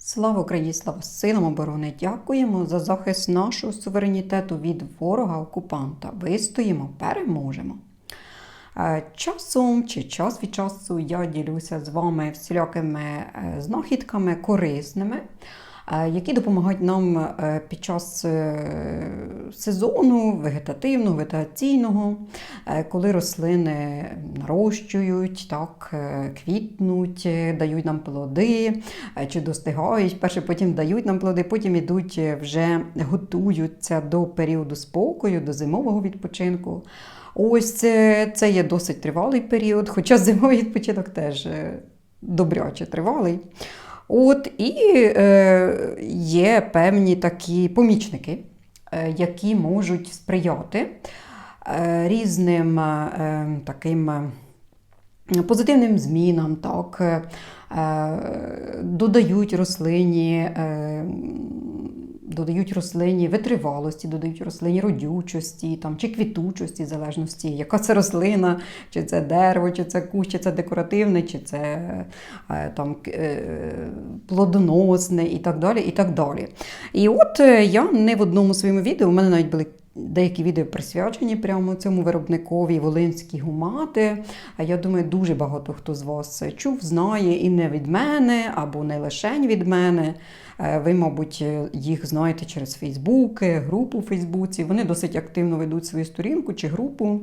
Слава Україні, слава силам оборони! Дякуємо за захист нашого суверенітету від ворога-окупанта. Вистоїмо, переможемо. Е, Часом чи час від часу я ділюся з вами всілякими е, знахідками корисними, які допомагають нам е, під час е, сезону вегетативного, вегетаційного, е, коли рослини нарощують, так, квітнуть, дають нам плоди чи достигають. Перше потім дають нам плоди, потім ідуть вже готуються до періоду спокою, до зимового відпочинку. Ось це, це є досить тривалий період, хоча зимовий відпочинок теж добряче тривалий. От, і е, є певні такі помічники, е, які можуть сприяти е, різним е, таким е, позитивним змінам, так, е, додають рослині. Е, Додають рослині витривалості, додають рослині родючості там, чи квітучості, в залежності, яка це рослина, чи це дерево, чи це кущ, чи це декоративне, чи це е, там, е, плодоносне і так далі. І так далі. І от е, я не в одному своєму відео, у мене навіть були деякі відео присвячені прямо цьому виробникові волинські гумати. Я думаю, дуже багато хто з вас чув, знає і не від мене, або не лише від мене. Е, Ви, мабуть, їх знаєте через Фейсбук, групу у Фейсбуці. Вони досить активно ведуть свою сторінку чи групу.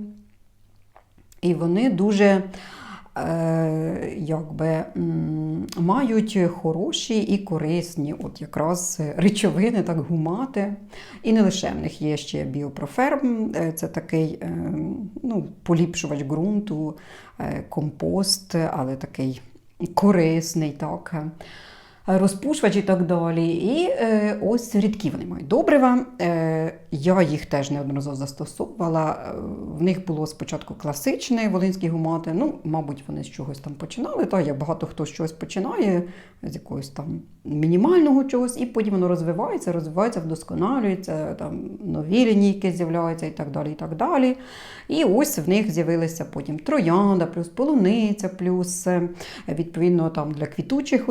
І вони дуже якби, мають хороші і корисні от якраз речовини, так гумати. І не лише в них є ще біопроферм, е, це такий е, ну, поліпшувач ґрунту, е, компост, але такий корисний. так. Розпушувач і так далі. І е, ось рідкі вони мають добрива. Е, я їх теж неодноразово застосовувала. Е, В них було спочатку класичне волинські гумати. Ну, мабуть, вони з чогось там починали. Та як багато хто з чогось починає, з якогось там мінімального чогось, і потім воно розвивається, розвивається, вдосконалюється, там нові лінійки з'являються і так далі. І так далі. І ось в них з'явилися потім троянда, плюс полуниця, плюс е, відповідно там для квітучих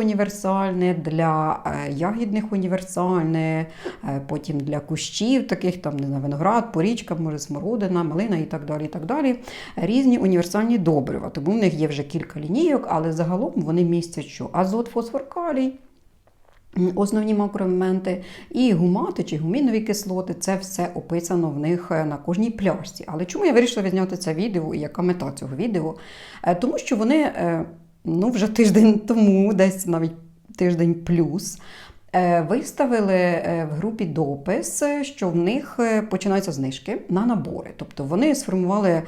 універсальне, для е, ягідних універсальне, е, потім для кущів, таких там не знаю, виноград, порічка, може смородина, малина і так далі. і так далі. Різні універсальні добрива. Тому в них є вже кілька лінійок, але загалом вони містять що? Азот, фосфор, калій. Основні макроелементи і гумати чи гумінові кислоти це все описано в них е, на кожній пляшці. Але чому я вирішила відзняти це відео і яка мета цього відео? Тому що вони ну, вже тиждень тому, десь навіть тиждень плюс. е, Виставили е, в групі допис, е, що в них починаються знижки на набори. Тобто вони сформували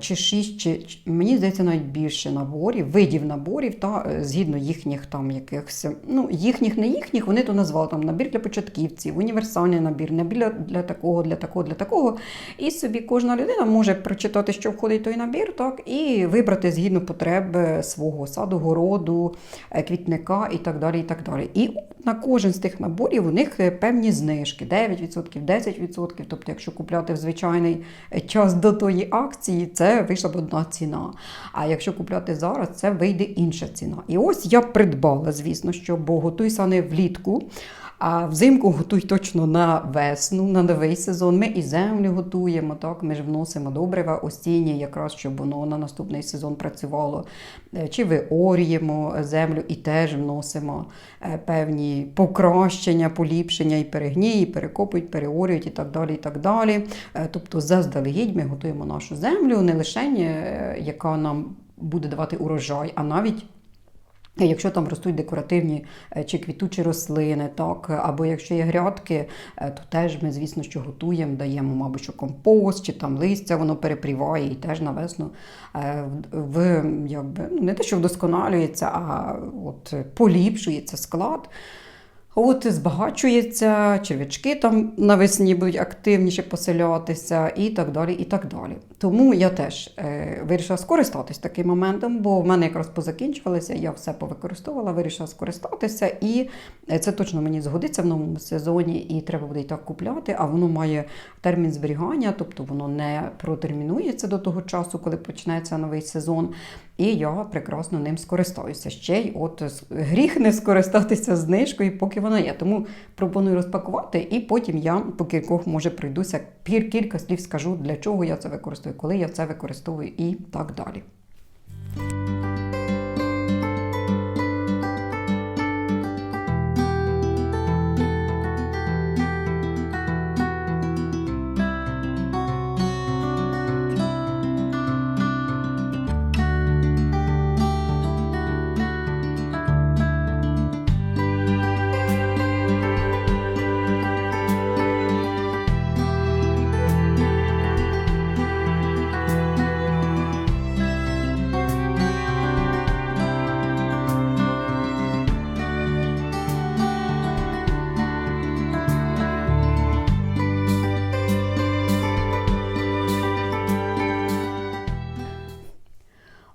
чи шість, чи мені здається, навіть більше наборів, видів наборів, та е, згідно їхніх там якихось, ну їхніх, не їхніх, вони то назвали там набір для початківців, універсальний набір, набір для, для такого, для такого, для такого. І собі кожна людина може прочитати, що входить той набір, так, і вибрати згідно потреб е, свого саду, городу, е, квітника і так далі. І так далі. І на кожен з тих наборів у них е, певні знижки: 9%, 10%. Тобто, якщо купляти в звичайний е, час до тої акції, це вийшла б одна ціна. А якщо купляти зараз, це вийде інша ціна. І ось я придбала, звісно, що бо готуйся не влітку. А взимку готуй точно на весну, на новий сезон. Ми і землю готуємо, так, ми ж вносимо добрива осінні, якраз щоб воно на наступний сезон працювало. Е, Чи виорюємо землю і теж вносимо е, певні покращення, поліпшення і перегній, перекопують, переорюють і так далі. і так далі. Е, Тобто заздалегідь ми готуємо нашу землю, не лише яка нам буде давати урожай, а навіть Якщо там ростуть декоративні е, чи квітучі рослини, так, або якщо є грядки, е, то теж ми, звісно, що готуємо, даємо, мабуть, що компост, чи там листя, воно перепріває і теж на весну е, в, в якби, ну, не те, що вдосконалюється, а от поліпшується склад. От збагачується, черв'ячки там навесні будуть активніше поселятися і так далі. і так далі. Тому я теж е, вирішила скористатись таким моментом, бо в мене якраз позакінчувалися, я все повикористовувала, вирішила скористатися, і е, це точно мені згодиться в новому сезоні, і треба буде і так купляти, а воно має термін зберігання, тобто воно не протермінується до того часу, коли почнеться новий сезон. І я прекрасно ним скористаюся. Ще й от гріх не скористатися знижкою, поки вона є. Тому пропоную розпакувати, і потім я по кількох може пройдуся пір- кілька слів скажу, для чого я це використовую, коли я це використовую і так далі.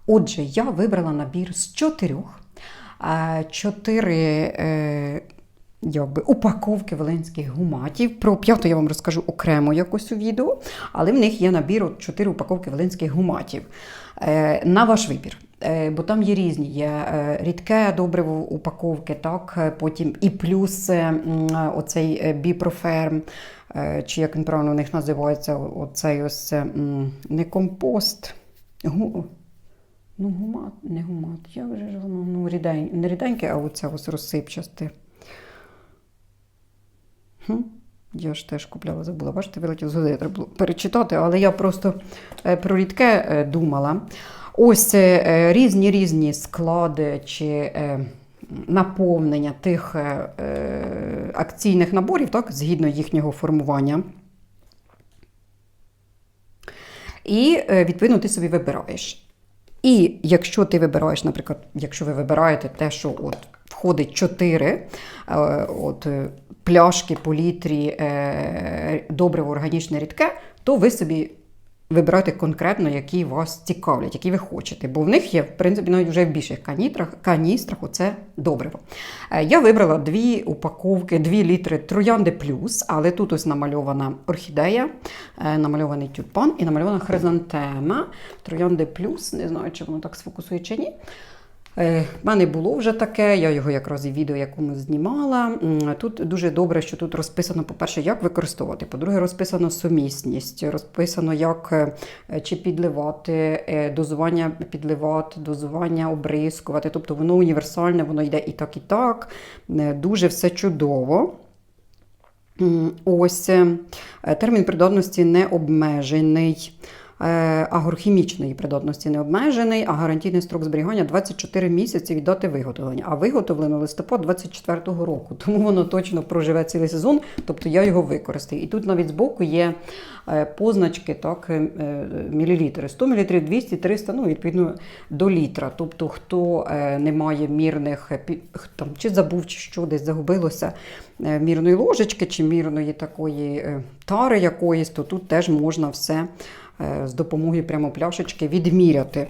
Отже, я вибрала набір з чотирьох. Чотири е, якби, упаковки волинських гуматів. Про п'яту я вам розкажу окремо якось у відео, але в них є набір от чотири упаковки волинських гуматів. Е, На ваш вибір. Е, Бо там є різні, є рідке добриво упаковки, так, потім і плюс оцей біпроферм, чи як він правильно у них називається, оцей ось не компост. Ну, гумат, не гумат. Я вже ж воно ну, рідень, не ріденьке, а оце ось розсипчасте. Хм. Я ж теж купляла, забула. Бачите, вилетів з голови, треба було перечитати, але я просто е, про рідке е, думала. Ось е, різні різні склади чи наповнення тих акційних наборів, так, згідно їхнього формування. І відповідно ти собі вибираєш. І якщо ти вибираєш, наприклад, якщо ви вибираєте те, що от входить 4 е, от, е, пляшки по літрі е, добриво органічне рідке, то ви собі вибирайте конкретно, які вас цікавлять, які ви хочете. Бо в них є, в принципі, навіть вже в більших канітрах, каністрах оце добриво. Е, Я вибрала дві упаковки, дві літри троянди плюс, але тут ось намальована орхідея, е, намальований тюльпан і намальована хризантема. Троянди плюс, не знаю, чи воно так сфокусує чи ні. Е, В мене було вже таке, я його якраз і відео якомусь знімала. Тут дуже добре, що тут розписано, по-перше, як використовувати. По-друге, розписано сумісність, розписано, як е, чи підливати, е, дозування підливати, дозування обрискувати. Тобто воно універсальне, воно йде і так, і так. Е, Дуже все чудово. Ось е, термін придатності не обмежений. Е, Агрохімічної придатності не обмежений, а гарантійний строк зберігання 24 місяці від дати виготовлення. А виготовлено листопад 24-го року, тому воно точно проживе цілий сезон, тобто я його використаю. І тут навіть збоку є е, позначки, так, е, мілілітри. 100 мл, 200, 300, ну, відповідно, до літра. Тобто, хто не має мірних, там, чи забув, чи що десь загубилося, мірної ложечки, чи мірної такої тари якоїсь, то тут теж можна все з допомогою прямо пляшечки відміряти.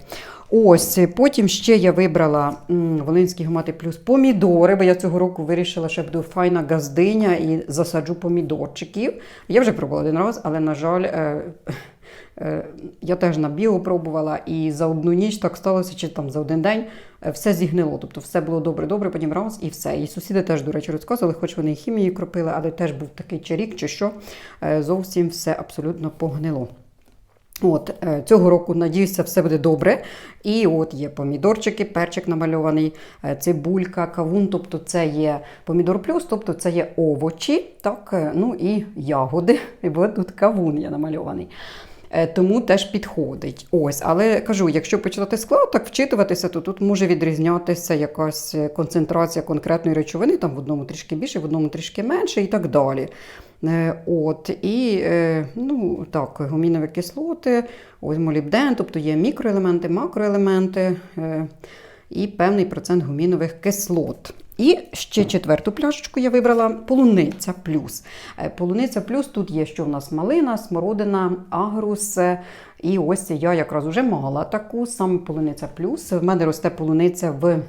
Ось, е, потім ще я вибрала Волинські гумати плюс помідори, бо я цього року вирішила, що буду файна газдиня і засаджу помідорчиків. Я вже пробувала один раз, але, на жаль, е, е, я теж на біо пробувала, і за одну ніч так сталося, чи там за один день е, все зігнило. Тобто все було добре-добре, потім раз і все. І сусіди теж, до речі, розказували, хоч вони і хімії кропили, але теж був такий чарік, чи що е, зовсім все абсолютно погнило. От, е, цього року, надіюся, все буде добре. І от є помідорчики, перчик намальований, е, цибулька, кавун, тобто це є помідор плюс, тобто це є овочі, так, е, ну і ягоди. І тут кавун є намальований. Тому теж підходить. Ось, але кажу, якщо почитати склад, так вчитуватися, то тут може відрізнятися якась концентрація конкретної речовини, там в одному трішки більше, в одному трішки менше і так далі. Е, От, і е, ну, так, гумінові кислоти, ось молібден, тобто є мікроелементи, макроелементи е, і певний процент гумінових кислот. І ще четверту пляшечку я вибрала полуниця плюс. Полуниця плюс тут є, що в нас малина, смородина, агрус. І ось я якраз вже мала таку саме полуниця плюс. В мене росте полуниця в.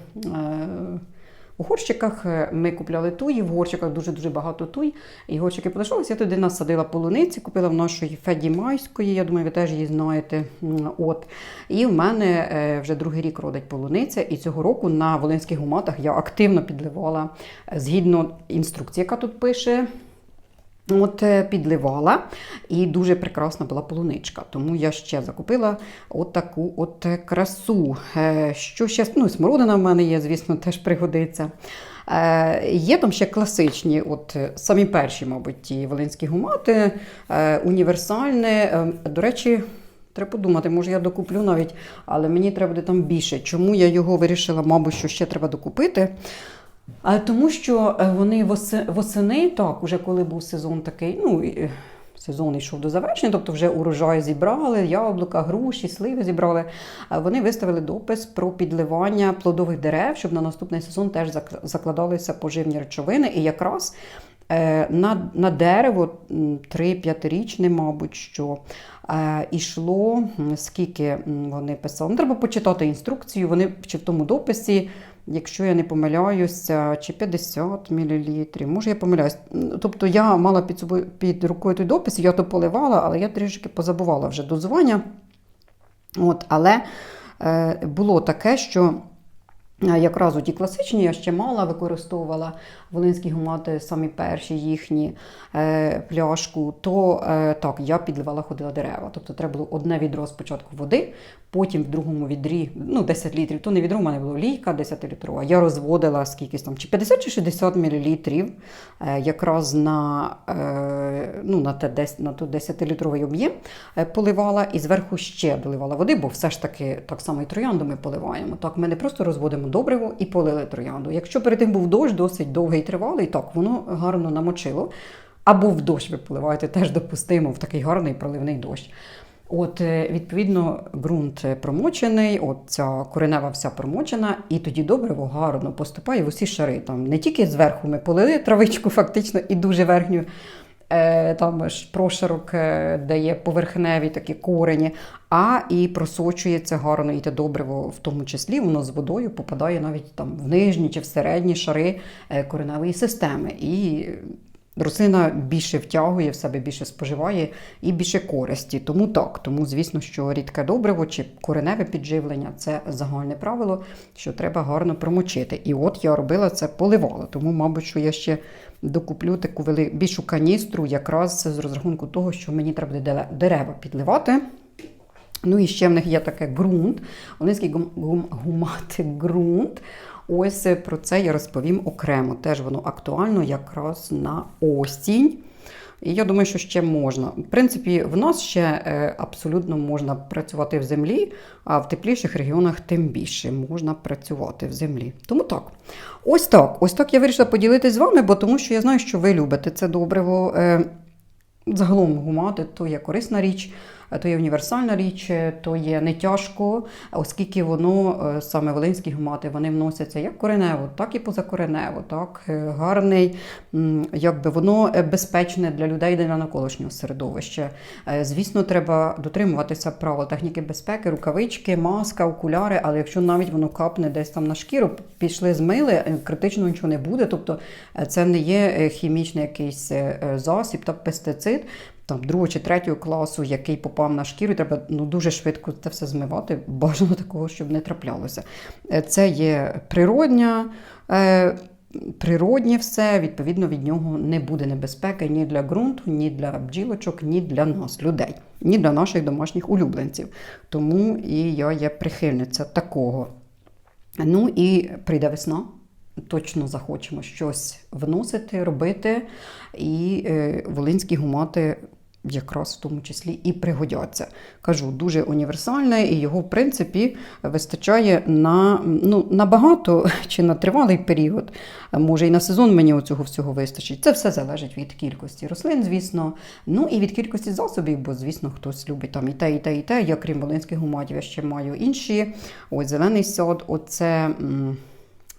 У горщиках е, ми купляли туї, в горщиках дуже-дуже багато туй. І горщики полишалися. Я туди насадила полуниці, купила в нашої Феді Майської, я думаю, ви теж її знаєте. От. І в мене е, вже другий рік родить полуниця. І цього року на волинських гуматах я активно підливала е, згідно інструкції, яка тут пише. От е, підливала, і дуже прекрасна була полуничка. Тому я ще закупила от таку от красу. Е, Що ще ну, смородина в мене є, звісно, теж пригодиться. Е, Є там ще класичні, от е, самі перші, мабуть, ті волинські гумати, е, універсальне. До речі, Треба подумати, може я докуплю навіть, але мені треба буде там більше. Чому я його вирішила, мабуть, що ще треба докупити? А тому що е, вони восени, так, уже коли був сезон такий, ну е, сезон йшов до завершення, тобто вже урожай зібрали, яблука, груші, сливи зібрали. Вони виставили допис про підливання плодових дерев, щоб на наступний сезон теж зак- закладалися поживні речовини. І якраз е, на, на дерево 3-5-річне, мабуть, що ішло, скільки вони писали. Ну, треба почитати інструкцію. Вони чи в тому дописі, якщо я не помиляюся, чи 50 мл, може я помиляюсь. Тобто я мала під собою під рукою той допис, я то поливала, але я трішки позабувала вже дозування. От, але е, було таке, що якраз у ті класичні я ще мала, використовувала волинські гумати, самі перші їхні е, пляшку, то е, так, я підливала, ходила дерева. Тобто треба було одне відро спочатку води, потім в другому відрі, ну 10 літрів, то не відро, у мене було лійка 10 літрова. Я розводила скількись там, чи 50 чи 60 мл е, якраз на, е, ну, на, те, на той 10-літровий об'єм е, поливала і зверху ще доливала води, бо все ж таки так само і троянду ми поливаємо. Так, ми не просто розводимо добриво і полили троянду. Якщо перед тим був дощ, досить довгий і тривалий, так воно гарно намочило. Або в дощ ви поливаєте, теж допустимо в такий гарний проливний дощ. От, е, відповідно, ґрунт е, промочений, от ця коренева вся промочена, і тоді добриво гарно поступає в усі шари. Там не тільки зверху ми полили травичку, фактично, і дуже верхню. Е, Там прошарок, дає поверхневі такі корені, а і просочується гарно і те добриво, в тому числі воно з водою попадає навіть там в нижні чи в середні шари е, кореневої системи. І рослина більше втягує в себе, більше споживає і більше користі. Тому так, тому звісно, що рідке добриво чи кореневе підживлення це загальне правило, що треба гарно промочити. І от я робила це, поливала. Тому, мабуть, що я ще докуплю таку вели... більшу каністру, якраз з розрахунку того, що мені треба дерева підливати. Ну і ще в них є таке ґрунт, Волинський гум, гум, гумати ґрунт. Ось е, про це я розповім окремо. Теж воно актуально якраз на осінь. І я думаю, що ще можна. В принципі, в нас ще е, абсолютно можна працювати в землі, а в тепліших регіонах тим більше можна працювати в землі. Тому так. Ось так. Ось так я вирішила поділитися з вами, бо тому що я знаю, що ви любите це добриво. Е, Загалом гумати то є корисна річ, то є універсальна річ, е, то є не тяжко, оскільки воно е, саме волинські гумати вони вносяться як коренево, так і позакоренево. Так Е, гарний, якби воно е, безпечне для людей для навколишнього середовища. Е, Звісно, треба дотримуватися правил техніки безпеки, рукавички, маска, окуляри. Але якщо навіть воно капне десь там на шкіру, пішли змили, е, критично нічого не буде. Тобто е, це не є е, хімічний якийсь е, е, засіб та пестицид. Там другого чи третього класу, який попав на шкіру, треба ну дуже швидко це все змивати. Бажано такого, щоб не траплялося. Е, Це є природня. Е, Природнє все, відповідно, від нього не буде небезпеки ні для ґрунту, ні для бджілочок, ні для нас, людей, ні для наших домашніх улюбленців. Тому і я є прихильниця такого. Ну і прийде весна. Точно захочемо щось вносити, робити, і е, волинські гумати якраз в тому числі і пригодяться. Кажу, дуже універсальне, і його, в принципі, вистачає на, ну, на багато чи на тривалий період. Може, і на сезон мені цього всього вистачить. Це все залежить від кількості рослин, звісно. Ну і від кількості засобів, бо, звісно, хтось любить там і те, і те, і те. Я, крім волинських гуматів, я ще маю інші. Ось зелений сад, оце.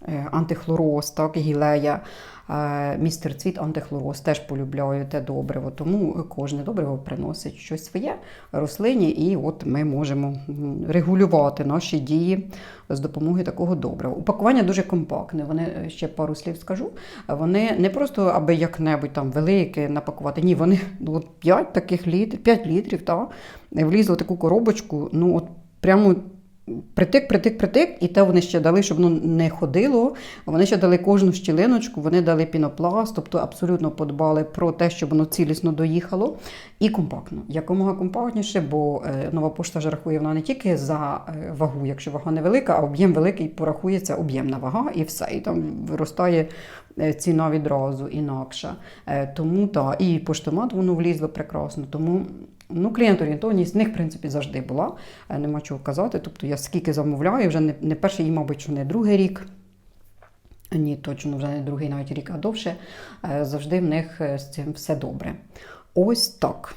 Е, антихлороз, так, гілея. Е, Містер Цвіт антихлороз теж полюбляю те добриво, тому кожне добриво приносить щось своє рослині, і от ми можемо регулювати наші дії з допомогою такого добрива. Упакування дуже компактне. Вони е, ще пару слів скажу. Вони не просто аби як-небудь там велике напакувати. Ні, вони ну, от 5 таких літрів, 5 літрів, та, влізли в таку коробочку. Ну от прямо. Притик, притик, притик, і те вони ще дали, щоб воно не ходило. Вони ще дали кожну щілиночку, вони дали пінопласт, тобто абсолютно подбали про те, щоб воно цілісно доїхало. І компактно. Якомога компактніше, бо е, нова пошта ж рахує вона не тільки за е, вагу, якщо вага невелика, а об'єм великий, порахується об'ємна вага і все. І там виростає е, ціна відразу інакша. Тому та, і поштомат воно влізло прекрасно. Тому Ну, клієнт-орієнтованість в них, в принципі, завжди була. Е, Нема чого казати. Тобто я скільки замовляю, вже не, не перший і, мабуть, що не другий рік. Ні, точно вже не другий навіть рік, а довше. Е, Завжди в них е, з цим все добре. Ось так.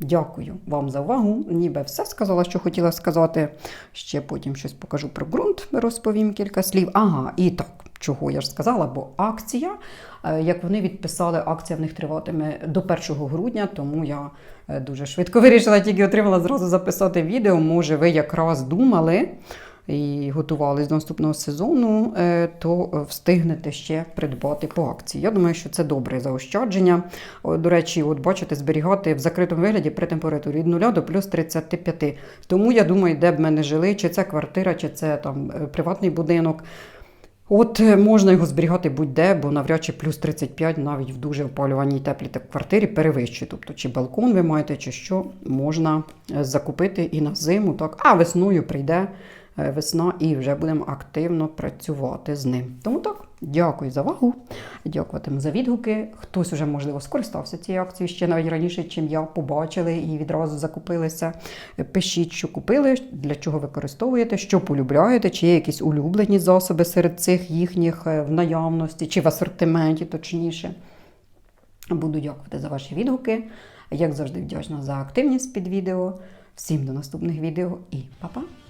Дякую вам за увагу. Ніби все сказала, що хотіла сказати. Ще потім щось покажу про ґрунт, розповім кілька слів. Ага, і так, чого я ж сказала, бо акція, е, як вони відписали, акція в них триватиме до 1 грудня, тому я е, дуже швидко вирішила, тільки отримала зразу записати відео. Може, ви якраз думали і готувались до наступного сезону, е, то встигнете ще придбати по акції. Я думаю, що це добре заощадження. До речі, от бачите, зберігати в закритому вигляді при температурі від 0 до плюс 35. Тому я думаю, де б ми не жили, чи це квартира, чи це там приватний будинок. От е, можна його зберігати будь-де, бо навряд чи плюс 35 навіть в дуже опалюваній теплій квартирі перевищує. Тобто, чи балкон ви маєте, чи що, можна е, закупити і на зиму, так, а весною прийде е, весна і вже будемо активно працювати з ним. Тому так, дякую за увагу, дякуватиму за відгуки. Хтось уже, можливо, скористався цією акцією ще навіть раніше, чим я побачили і відразу закупилися. Пишіть, що купили, для чого використовуєте, що полюбляєте, чи є якісь улюблені засоби серед цих їхніх е, в наявності, чи в асортименті, точніше. Буду дякувати за ваші відгуки. Як завжди, вдячна за активність під відео. Всім до наступних відео і па-па!